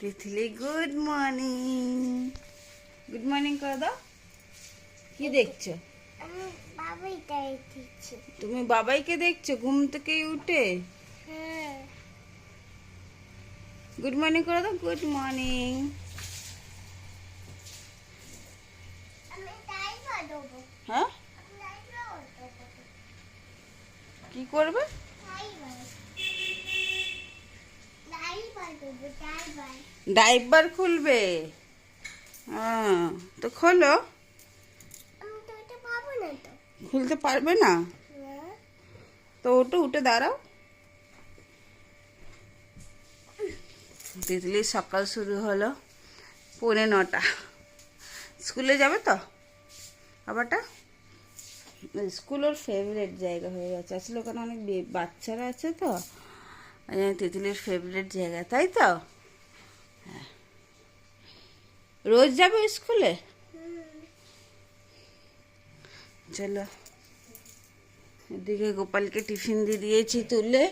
Titli good morning good morning করে দাও। কি দেখছ? তুমি বাবাইকে দেখছ? ঘুম থেকে উঠে? গুড মর্নিং করে দাও। গুড মর্নিং হ্যাঁ? কি করবে? ডাইপার খুলবে? হ্যাঁ তো খোলো। খুলতে পারবে না? তো ওটা উঠে দাঁড়াও। তিতলির সকাল শুরু হলো পৌনে নটা। স্কুলে যাবে তো? আবারটা? স্কুল ওর ফেভারিট জায়গা হয়ে গেছে। আসলে ওখানে অনেক বাচ্চারা আছে তো। তিতলির ফেভারিট জায়গা, তাই তো? হ্যাঁ। রোজ যাবে স্কুলে? চলো। এদিকে গোপালকে টিফিন দিয়ে দিয়েছি তুলে।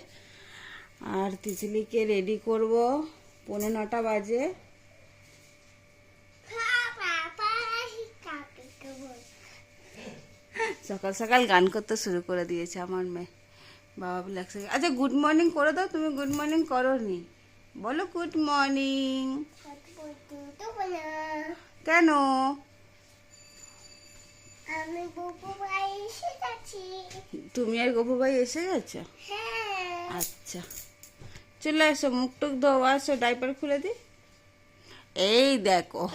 আর তিতলিকে রেডি করব। পৌনে নটা বাজে। সকাল সকাল গান করতে শুরু করে দিয়েছে আমার মেয়ে। বাবা বলে একসাথে আচ্ছা গুড মর্নিং করে দাও তুমি গুড মর্নিং করো নি বলো গুড মর্নিং কেন? আমি বুবু ভাই এসে যাচ্ছি তুমি আর গপু ভাই এসে গেছো? হ্যাঁ। আচ্ছা। চলে এসো মুখ টুক ধোও আসো ডাইপার খুলে দি। এই দেখো।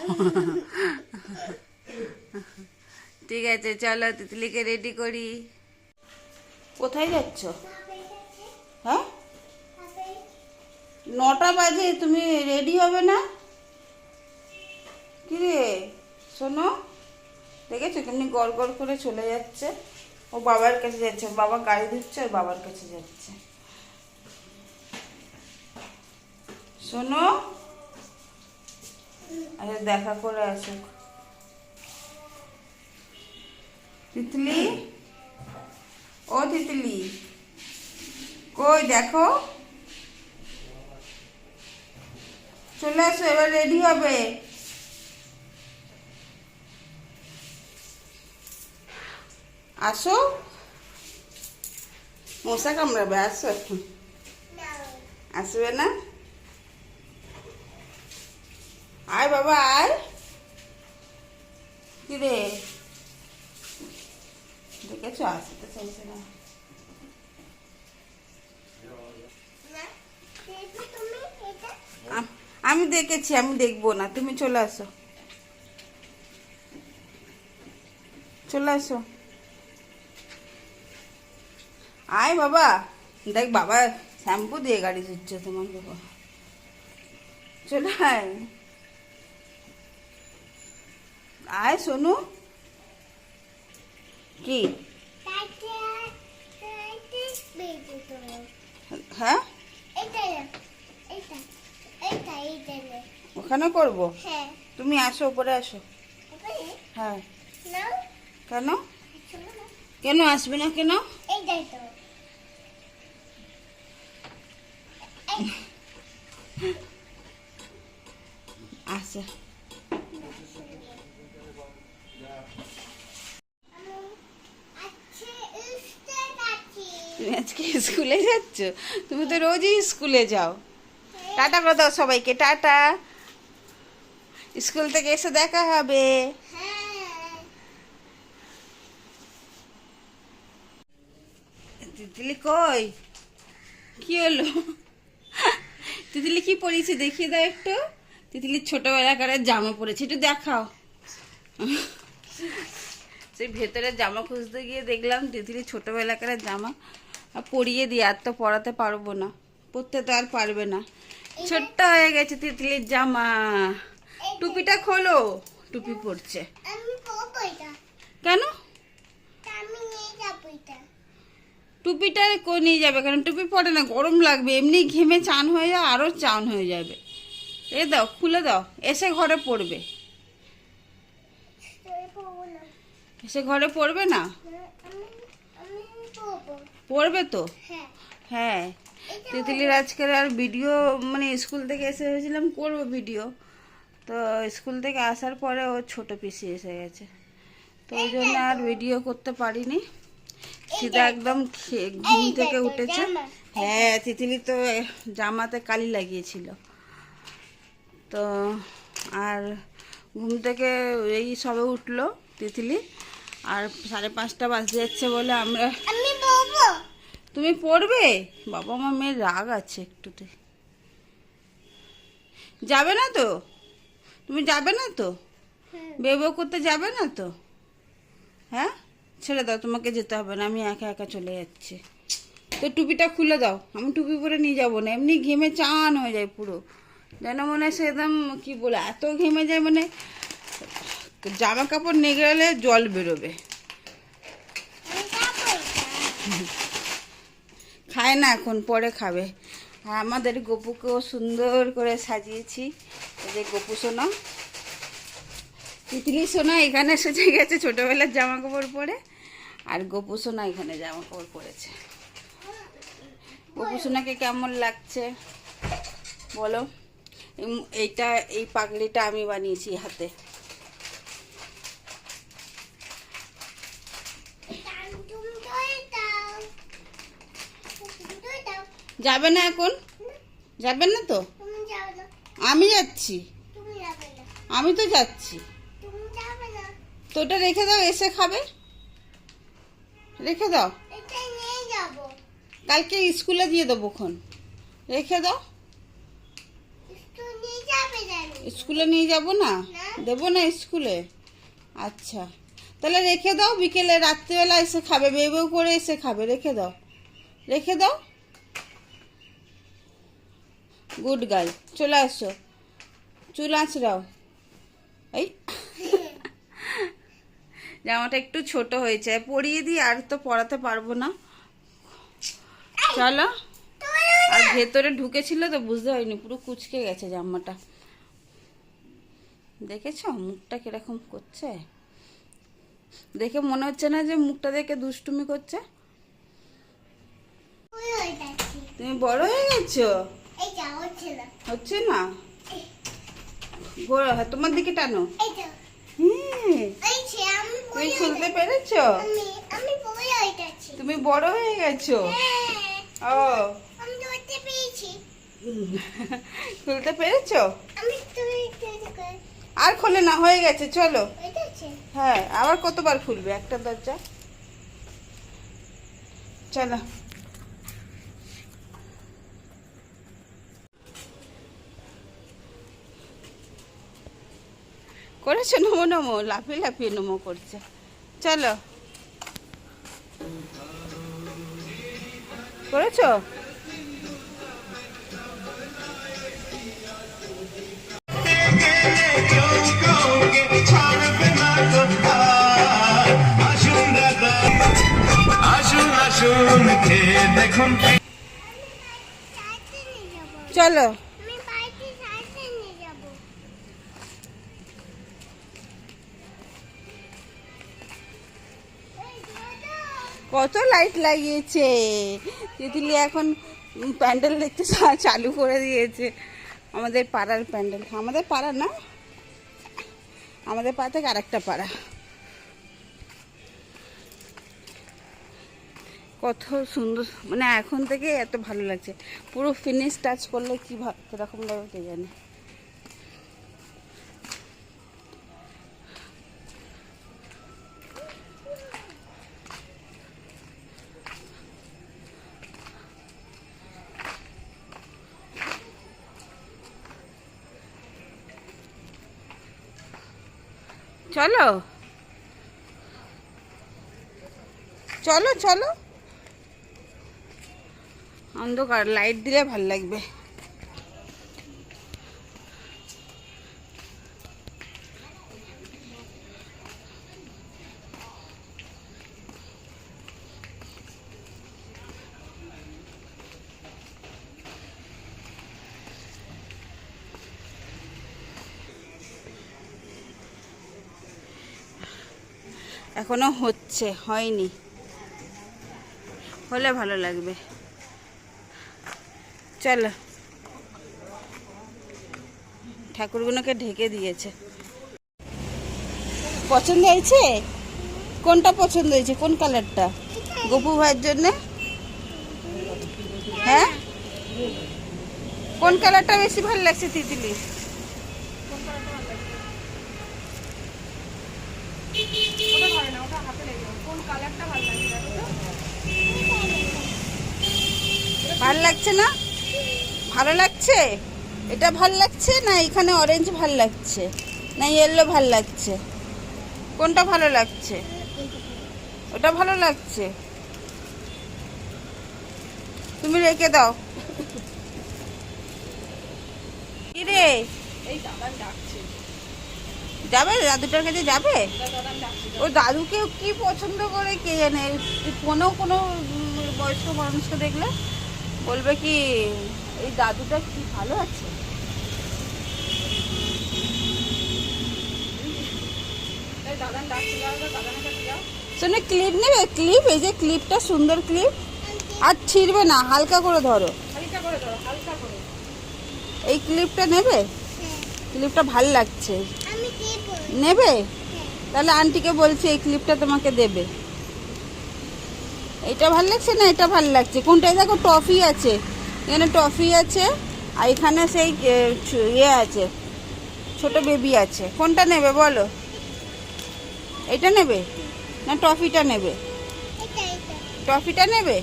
ঠিক আছে চলো তিতলিকে রেডি করি। কোথায় যাচ্ছ? হ্যাঁ? নটা বাজে তুমি রেডি হবে না? কি রে শোনো দেখেছ কেমনি গড় গড় করে চলে যাচ্ছে? ও বাবার কাছে যাচ্ছে বাবা গাড়ি ধুচ্ছে আর বাবার কাছে যাচ্ছে। শোনো। আরে দেখা করে আসুক। তিতলি? ও তিতলি কই দেখো? চলে আসো এবার রেডি হবে। আসো। মশা কামড়াবে, আসো আসবে না? আয় বাবা, আয়। কি এটা আম- আমি দেখেছি, আমি দেখব না। তুমি চলে আসো। চলে আসো। আয় বাবা। দেখ, বাবা শ্যাম্পু দিয়ে গাড়ি ধুচ্ছে তোমার বাবা। চলে আয়। আয়, সোনু। কি তাইতে তাইতে বেজে তো হ্যাঁ। ওখানে করব? হ্যাঁ। তুমি আসো উপরে আসো। হ্যাঁ। কেন? কেন আসবে না কেন? আচ্ছা উঠতে যাচ্ছি তুমি আজকে স্কুলে যাচ্ছ? তুমি তো রোজই স্কুলে যাও। টাটা করে দাও সবাইকে, টাটা। স্কুল থেকে এসে দেখা হবে। তিতলি কই? কি হলো? তিতলি কি পরিয়েছে দেখিয়ে দাও একটু। তিতলির ছোটবেলাকার জামা পরেছে একটু দেখাও। সেই ভেতরে জামা খুঁজতে গিয়ে দেখলাম তিতলি ছোটবেলাকার জামা। আর পড়িয়ে দিই আর তো পড়াতে পারব না। পরতে তো আর পারবে না। ছোট্ট হয়ে গেছে তিতলির জামা। টুপিটা খোলো। টুপি এটা। কেন? টুপিটা কই নিয়ে যাবে? কারণ টুপি পরে না গরম লাগবে। এমনি ঘেমে চান হয়ে যায় আরও চান হয়ে যাবে। এ দাও খুলে দাও। এসে ঘরে পড়বে। এসে ঘরে পড়বে না? পড়বে তো? হ্যাঁ। হ্যাঁ। তিতলির আজকের আর ভিডিও মানে স্কুল থেকে এসে ভেবেছিলাম করব ভিডিও। তো স্কুল থেকে আসার পরে ও ছোট পিসি এসে গেছে। তো ওই জন্য আর ভিডিও করতে পারিনি। সিধা একদম ঘুম থেকে উঠেছে। হ্যাঁ তিতলি তো জামাতে কালি লাগিয়েছিল। তো আর ঘুম থেকে এই সবে উঠল তিতলি। আর সাড়ে পাঁচটা বাজে যাচ্ছে বলে আমরা তুমি পড়বে? বাবা মা মেয়ের রাগ আছে একটুতে। যাবে না তো? তুমি যাবে না তো? বেবো করতে যাবে না তো? হ্যাঁ? ছেড়ে দাও তোমাকে যেতে হবে না আমি একা একা চলে যাচ্ছি। তো টুপিটা খুলে দাও আমি টুপি পরে নিয়ে যাব না এমনি ঘেমে চান হয়ে যায় পুরো। যেন মনে হয় সে একদম কি বলে এত ঘেমে যায় মানে জামা কাপড় নিয়ে গেলে জল বেরোবে। খায় না, এখন পরে খাবে। আর আমাদের গপুকেও সুন্দর করে সাজিয়েছি। এই যে গপু সোনা। তিতলি সোনা এখানে সেজে গেছে ছোটোবেলার জামা কাপড় পরে, আর গপু সোনা এখানে জামা কাপড় পরেছে। গপু সোনাকে কেমন লাগছে? বলো। এইটা, এই পাগড়িটা আমি বানিয়েছি হাতে টান টুম ধরে দাও। তুমি ধরে দাও। যাবে না এখন? যাবেন না তো। আমি যাচ্ছি। আমি তো যাচ্ছি। তো ওটা রেখে দাও এসে খাবে। রেখে দাও। কালকে স্কুলে দিয়ে দেবো খন রেখে দাও। নিয়ে যাবে স্কুলে নিয়ে যাব না? না। দেবো না স্কুলে? আচ্ছা। তাহলে রেখে দাও বিকেলে রাত্রিবেলা এসে খাবে বেবেও করে এসে খাবে। রেখে দাও। রেখে দাও। গুড গার্ল চলে আসো। চুল আঁচড়াও এই। জামাটা একটু ছোট হয়েছে। পরিয়ে দিই আর তো পরাতে পারব না। চলো। আর ভেতরে ঢুকেছিল তো বুঝতে পারিনি। পুরো কুচকে গেছে জামাটা। দেখেছ? মুখটা কীরকম করছে? দেখে মনে হচ্ছে না যে মুখটা দেখে দুষ্টুমি করছে। তুমি বড় হয়ে গেছো? হচ্ছে না। তোমার দিকে টানো। তুমি খুলতে পেরেছ। তুমি বড় হয়ে গেছো? হ্যাঁ, ও। খুলতে পেরেছ? আর খোলে না হয়ে গেছে চলো। হ্যাঁ আবার কতবার খুলবে? একটা দরজা। চলো। করেছ নমো নমো লাফিয়ে লাফিয়ে নমো করছে। চলো। করেছ। চলো। কত লাইট লাগিয়েছে। তিতলি এখন প্যান্ডেল দেখতে চালু করে দিয়েছে। আমাদের পাড়ার প্যান্ডেল। আমাদের পাড়া না? আমাদের পাড়া থেকে আরেকটা পাড়া। কত সুন্দর মানে এখন থেকে এত ভালো লাগছে। পুরো ফিনিশ টাচ করলে কি ভা- কীরকম লাগবে কে জানে। চলো। চলো চলো। অন্ধকার লাইট দিলে ভালো লাগবে। এখনও হচ্ছে, হয়নি। হলে ভালো লাগবে। চলো। ঠাকুরগুলোকে ঢেকে দিয়েছে। পছন্দ হয়েছে? কোনটা পছন্দ হয়েছে? কোন কালারটা? গপু ভাইয়ের জন্য? হ্যাঁ? কোন কালারটা বেশি ভালো লাগছে তিতলি? লাগছে না? ভালো লাগছে? এটা ভালো লাগছে না এখানে অরেঞ্জ ভালো লাগছে? না ইয়েলো ভালো লাগছে? কোনটা ভালো লাগছে? ওটা ভালো লাগছে? তুমি রেখে দাও। রে? যাবে? দাদুটার কাছে যাবে? ও দাদুকে কি পছন্দ করে কে জানে? কোনো কোনো বয়স্ক মানুষকে দেখলে বলবে কি এই দাদুটা কি ভালো আছে? শোনে ক্লিপ নেবে? ক্লিপ এই যে ক্লিপটা সুন্দর ক্লিপ আর ছিঁড়বে না হালকা করে ধরো। এই ক্লিপটা নেবে? ক্লিপটা ভালো লাগছে। নেবে? তাহলে আন্টিকে বলছি, এই ক্লিপটা তোমাকে দেবে। এটা ভালো লাগছে না এটা ভালো লাগছে? কোনটায় দেখো, টফি আছে। এখানে টফি আছে, আর এখানে সেই ইয়ে আছে, ছোট বেবি আছে। কোনটা নেবে বলো? এটা নেবে? না টফিটা নেবে? টফিটা নেবে?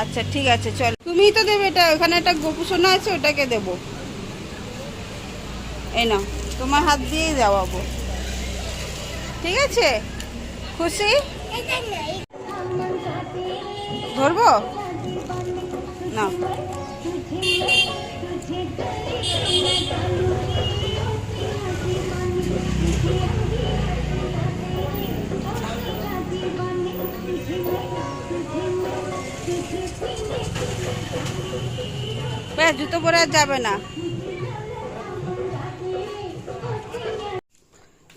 আচ্ছা ঠিক আছে, চল। তুমিই তো দেবে এটা, ওখানে একটা গোপু সোনা আছে, ওটাকে দেবো। এই নাও, তোমার হাত দিয়েই দেওয়াবো। ঠিক আছে? খুশি? ধরবো? না জুতো পরে যাবে না।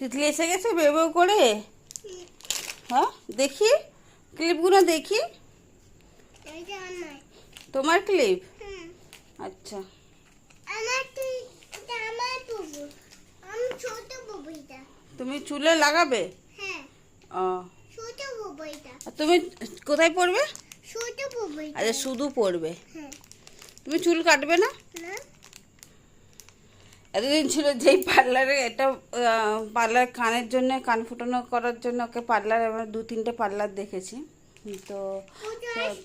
তিতলি এসে গেছে বেবো করে। হ্যাঁ দেখি ক্লিপগুলো দেখি। তোমার ক্লিপ? আচ্ছা। তুমি চুলে লাগাবে? ও। তুমি কোথায় পড়বে? আচ্ছা শুধু পড়বে। হ্যাঁ। তুমি চুল কাটবে না। এতদিন ছিল যেই পার্লারে এটা পার্লার কানের জন্য, কান ফুটানো করার জন্য ওকে পার্লার আমার দু তিনটে পার্লার দেখেছি। তো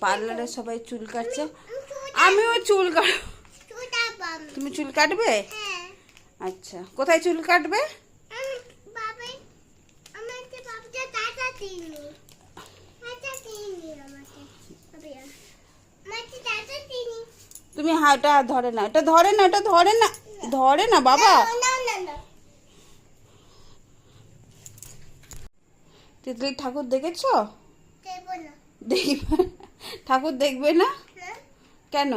পার্লারে সবাই চুল কাটছে। আমিও চুল কাট, তুমি চুল কাটবে? আচ্ছা কোথায় চুল কাটবে? তুমি হাটা ধরে না, এটা ধরে না, এটা ধরে না। ধরে না বাবা। তিতলির ঠাকুর দেখেছ? দেখবে ঠাকুর দেখবে না? না কেন?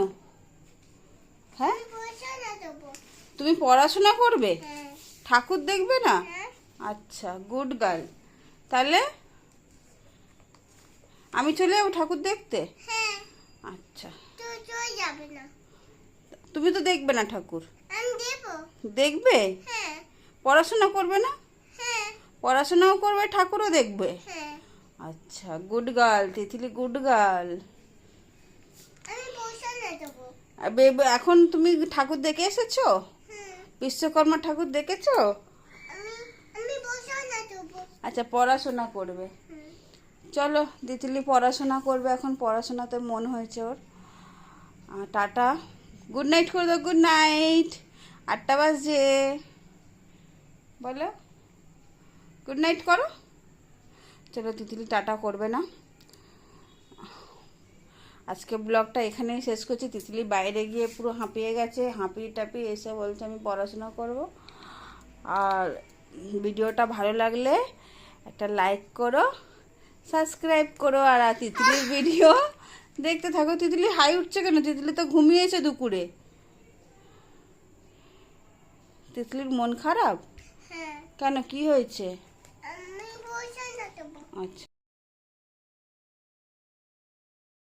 হ্যাঁ? তুমি পড়াশোনা করবে। হ্যাঁ। ঠাকুর দেখবে না? না আচ্ছা গুড গার্ল তাহলে আমি চলে যাব ঠাকুর দেখতে? হ্যাঁ। আচ্ছা। তুমি তো দেখবে না ঠাকুর। দেখবে? হ্যাঁ। পড়াশোনা করবে না? হ্যাঁ। পড়াশোনাও করবে ঠাকুরও দেখবে? হ্যাঁ। আচ্ছা good girl Titli good girl এখন তুমি ঠাকুর দেখে এসেছ? বিশ্বকর্মা ঠাকুর দেখেছ? আচ্ছা পড়াশোনা করবে। চলো তিতলি পড়াশোনা করবে এখন পড়াশোনাতে মন হয়েছে ওর। টাটা। গুড নাইট করে দাও গুড নাইট আটটা বাজছে। বলো। গুড নাইট করো। চলো তিতলি টাটা করবে না। আজকে ব্লগটা এখানেই শেষ করছি। তিতলি বাইরে গিয়ে পুরো হাঁপিয়ে গেছে। হাঁপিয়ে টাপিয়ে এসে বলছে আমি পড়াশোনা করব। আর ভিডিওটা ভালো লাগলে একটা লাইক করো সাবস্ক্রাইব করো। আর আর তিতলির ভিডিও দেখতে থাকো তিতলি হাই উঠছে কেন? তিতলি তো ঘুমিয়েছে দুপুরে। তিতলির মন খারাপ? হ্যাঁ। কেন কি হয়েছে? আচ্ছা।